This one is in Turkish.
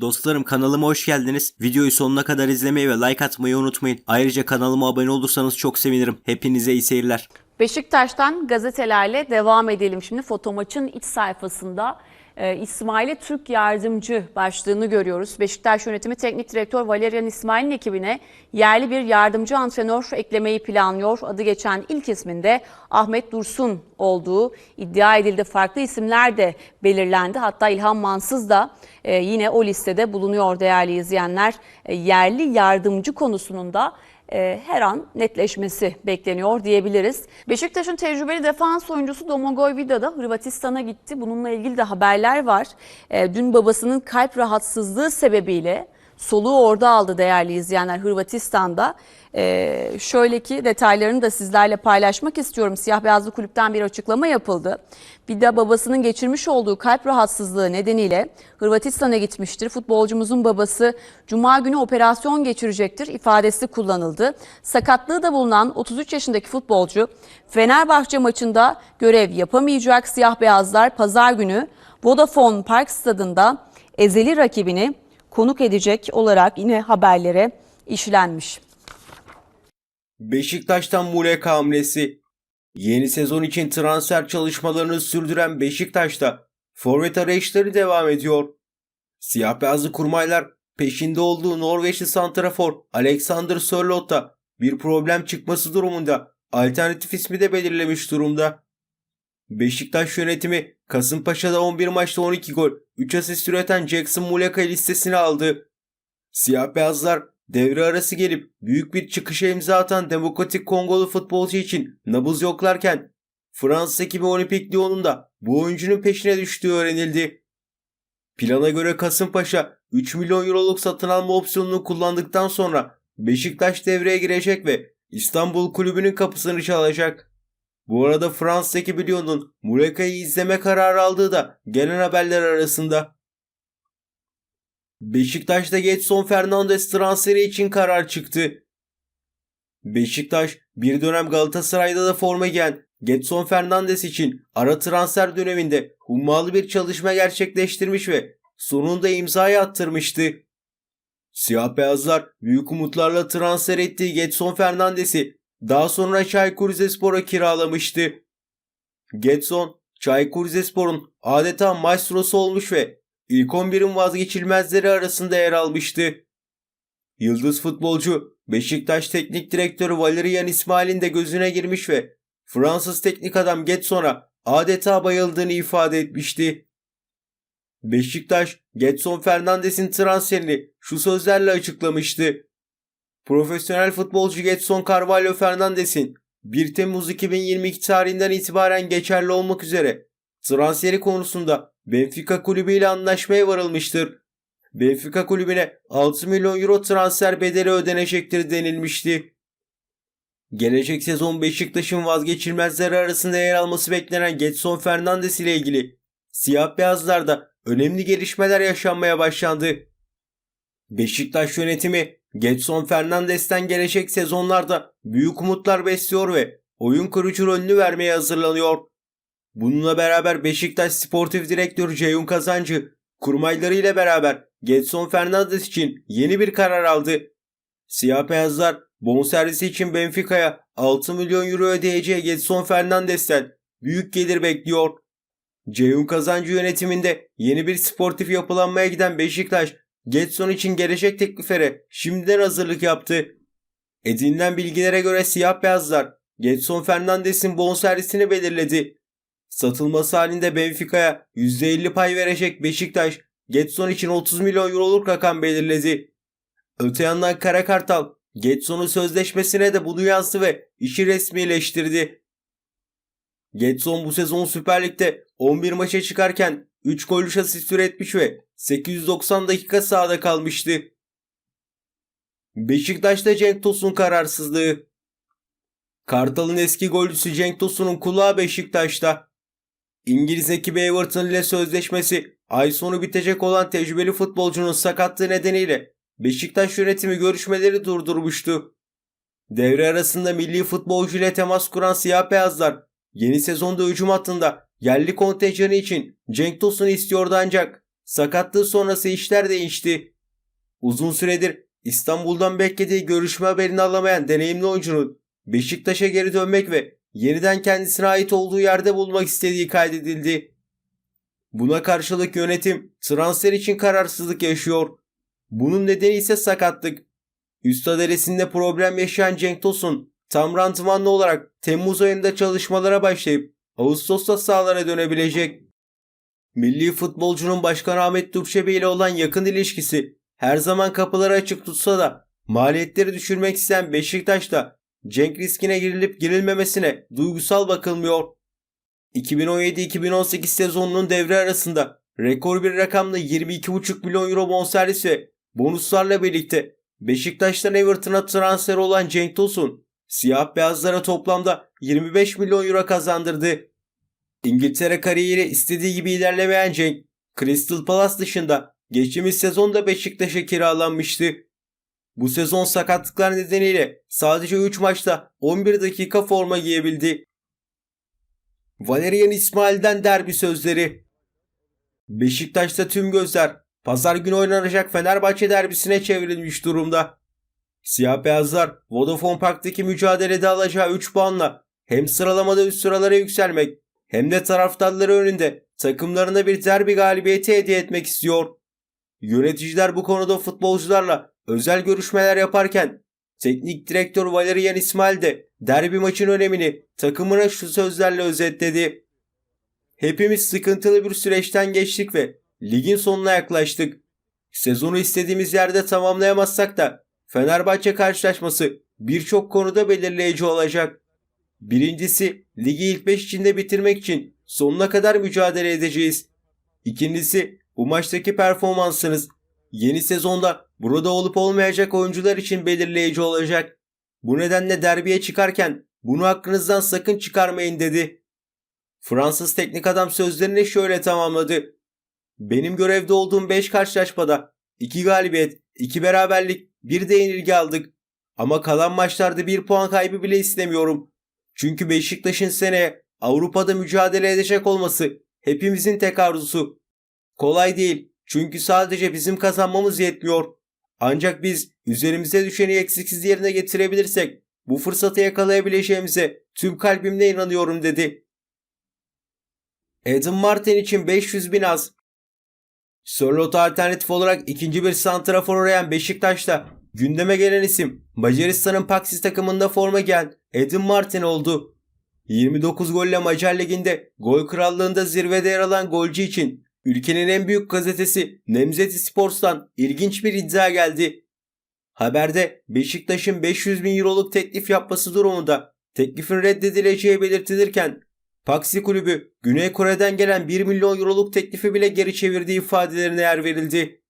Dostlarım kanalıma hoş geldiniz. Videoyu sonuna kadar izlemeyi ve like atmayı unutmayın. Ayrıca kanalıma abone olursanız çok sevinirim. Hepinize iyi seyirler. Beşiktaş'tan gazetelerle devam edelim. Şimdi Fotomaç'ın iç sayfasında e, İsmail'e Türk yardımcı başlığını görüyoruz. Beşiktaş yönetimi teknik direktör Valerian İsmail'in ekibine yerli bir yardımcı antrenör eklemeyi planlıyor. Adı geçen ilk isminde Ahmet Dursun olduğu iddia edildi. Farklı isimler de belirlendi. Hatta İlhan Mansız da e, yine o listede bulunuyor değerli izleyenler. E, yerli yardımcı konusunun da her an netleşmesi bekleniyor diyebiliriz. Beşiktaş'ın tecrübeli defans oyuncusu Domagoj Vida da Hırvatistan'a gitti. Bununla ilgili de haberler var. E, Dün babasının kalp rahatsızlığı sebebiyle soluğu orada aldı değerli izleyenler Hırvatistan'da. Ee, şöyle ki detaylarını da sizlerle paylaşmak istiyorum. Siyah Beyazlı Kulüpten bir açıklama yapıldı. De babasının geçirmiş olduğu kalp rahatsızlığı nedeniyle Hırvatistan'a gitmiştir. Futbolcumuzun babası Cuma günü operasyon geçirecektir ifadesi kullanıldı. Sakatlığı da bulunan 33 yaşındaki futbolcu Fenerbahçe maçında görev yapamayacak. Siyah Beyazlar pazar günü Vodafone Park stadında ezeli rakibini konuk edecek olarak yine haberlere işlenmiş. Beşiktaş'tan Muleka hamlesi. Yeni sezon için transfer çalışmalarını sürdüren Beşiktaş'ta forvet arayışları devam ediyor. Siyah beyazlı kurmaylar peşinde olduğu Norveçli santrafor Alexander Sörloth'ta bir problem çıkması durumunda alternatif ismi de belirlemiş durumda. Beşiktaş yönetimi Kasımpaşa'da 11 maçta 12 gol, 3 asist üreten Jackson Muleka listesine aldı. Siyah beyazlar devre arası gelip büyük bir çıkışa imza atan Demokratik Kongolu futbolcu için nabız yoklarken Fransız ekibi Olimpik Lyon'un da bu oyuncunun peşine düştüğü öğrenildi. Plana göre Kasımpaşa 3 milyon euroluk satın alma opsiyonunu kullandıktan sonra Beşiktaş devreye girecek ve İstanbul kulübünün kapısını çalacak. Bu arada Fransız ekibi Lyon'un Muleka'yı izleme kararı aldığı da gelen haberler arasında. Beşiktaş'ta Getson Fernandes transferi için karar çıktı. Beşiktaş bir dönem Galatasaray'da da forma giyen Getson Fernandes için ara transfer döneminde hummalı bir çalışma gerçekleştirmiş ve sonunda imzayı attırmıştı. Siyah beyazlar büyük umutlarla transfer ettiği Getson Fernandes'i daha sonra Çaykur Rizespor'a kiralamıştı. Getson, Çaykur Rizespor'un adeta maestrosu olmuş ve ilk 11'in vazgeçilmezleri arasında yer almıştı. Yıldız futbolcu Beşiktaş Teknik Direktörü Valerian İsmail'in de gözüne girmiş ve Fransız teknik adam Getson'a adeta bayıldığını ifade etmişti. Beşiktaş, Getson Fernandes'in transferini şu sözlerle açıklamıştı. Profesyonel futbolcu Getson Carvalho Fernandes'in 1 Temmuz 2022 tarihinden itibaren geçerli olmak üzere transferi konusunda Benfica kulübü ile anlaşmaya varılmıştır. Benfica kulübüne 6 milyon euro transfer bedeli ödenecektir denilmişti. Gelecek sezon Beşiktaş'ın vazgeçilmezleri arasında yer alması beklenen Getson Fernandes ile ilgili siyah beyazlarda önemli gelişmeler yaşanmaya başlandı. Beşiktaş yönetimi Getson Fernandes'ten gelecek sezonlarda büyük umutlar besliyor ve oyun kurucu rolünü vermeye hazırlanıyor. Bununla beraber Beşiktaş Sportif Direktörü Ceyhun Kazancı kurmayları ile beraber Getson Fernandes için yeni bir karar aldı. Siyah beyazlar bonservisi için Benfica'ya 6 milyon euro ödeyeceği Getson Fernandes'ten büyük gelir bekliyor. Ceyhun Kazancı yönetiminde yeni bir sportif yapılanmaya giden Beşiktaş Getson için gelecek tekliflere şimdiden hazırlık yaptı. Edinilen bilgilere göre siyah beyazlar Getson Fernandes'in bonservisini belirledi. Satılması halinde Benfica'ya %50 pay verecek Beşiktaş Getson için 30 milyon euroluk rakam belirledi. Öte yandan Kara Kartal Getson'un sözleşmesine de bunu yazdı ve işi resmileştirdi. Getson bu sezon Süper Lig'de 11 maça çıkarken 3 gol 3 asist üretmiş ve 890 dakika sahada kalmıştı. Beşiktaş'ta Cenk Tosun kararsızlığı. Kartal'ın eski golcüsü Cenk Tosun'un kulağı Beşiktaş'ta. İngiliz ekibi Everton ile sözleşmesi ay sonu bitecek olan tecrübeli futbolcunun sakatlığı nedeniyle Beşiktaş yönetimi görüşmeleri durdurmuştu. Devre arasında milli futbolcu ile temas kuran siyah beyazlar yeni sezonda hücum hattında yerli kontenjanı için Cenk Tosun'u istiyordu ancak sakatlığı sonrası işler değişti. Uzun süredir İstanbul'dan beklediği görüşme haberini alamayan deneyimli oyuncunun Beşiktaş'a geri dönmek ve yeniden kendisine ait olduğu yerde bulmak istediği kaydedildi. Buna karşılık yönetim transfer için kararsızlık yaşıyor. Bunun nedeni ise sakatlık. Üst problem yaşayan Cenk Tosun tam rantımanlı olarak Temmuz ayında çalışmalara başlayıp Ağustos'ta sahalara dönebilecek. Milli futbolcunun Başkan Ahmet Durçebi ile olan yakın ilişkisi her zaman kapıları açık tutsa da maliyetleri düşürmek isteyen Beşiktaş'ta Cenk riskine girilip girilmemesine duygusal bakılmıyor. 2017-2018 sezonunun devre arasında rekor bir rakamlı 22,5 milyon euro bonservis ve bonuslarla birlikte Beşiktaş'tan Everton'a transfer olan Cenk Tosun, siyah beyazlara toplamda 25 milyon euro kazandırdı. İngiltere kariyeri istediği gibi ilerlemeyen Cenk, Crystal Palace dışında geçtiğimiz sezonda Beşiktaş'a kiralanmıştı. Bu sezon sakatlıklar nedeniyle sadece 3 maçta 11 dakika forma giyebildi. Valerian İsmail'den derbi sözleri. Beşiktaş'ta tüm gözler pazar günü oynanacak Fenerbahçe derbisine çevrilmiş durumda. Siyah beyazlar Vodafone Park'taki mücadelede alacağı 3 puanla hem sıralamada üst sıralara yükselmek hem de taraftarları önünde takımlarına bir derbi galibiyeti hediye etmek istiyor. Yöneticiler bu konuda futbolcularla özel görüşmeler yaparken teknik direktör Valerian İsmail de derbi maçın önemini takımına şu sözlerle özetledi. Hepimiz sıkıntılı bir süreçten geçtik ve ligin sonuna yaklaştık. Sezonu istediğimiz yerde tamamlayamazsak da Fenerbahçe karşılaşması birçok konuda belirleyici olacak. Birincisi ligi ilk 5 içinde bitirmek için sonuna kadar mücadele edeceğiz. İkincisi bu maçtaki performansınız yeni sezonda burada olup olmayacak oyuncular için belirleyici olacak. Bu nedenle derbiye çıkarken bunu aklınızdan sakın çıkarmayın dedi. Fransız teknik adam sözlerini şöyle tamamladı. Benim görevde olduğum 5 karşılaşmada 2 galibiyet, 2 beraberlik, 1 de yenilgi aldık. Ama kalan maçlarda 1 puan kaybı bile istemiyorum. Çünkü Beşiktaş'ın seneye Avrupa'da mücadele edecek olması hepimizin tek arzusu. Kolay değil çünkü sadece bizim kazanmamız yetmiyor. Ancak biz üzerimize düşeni eksiksiz yerine getirebilirsek bu fırsatı yakalayabileceğimize tüm kalbimle inanıyorum dedi. Adam Martin için 500 bin az. Sörlot alternatif olarak ikinci bir santrafor arayan Beşiktaş'ta gündeme gelen isim Macaristan'ın Paksis takımında forma giyen Adam Martin oldu. 29 golle Macar Ligi'nde gol krallığında zirvede yer alan golcü için ülkenin en büyük gazetesi Nemzeti Sports'tan ilginç bir iddia geldi. Haberde Beşiktaş'ın 500 bin euroluk teklif yapması durumunda teklifin reddedileceği belirtilirken Paksi kulübü Güney Kore'den gelen 1 milyon euroluk teklifi bile geri çevirdiği ifadelerine yer verildi.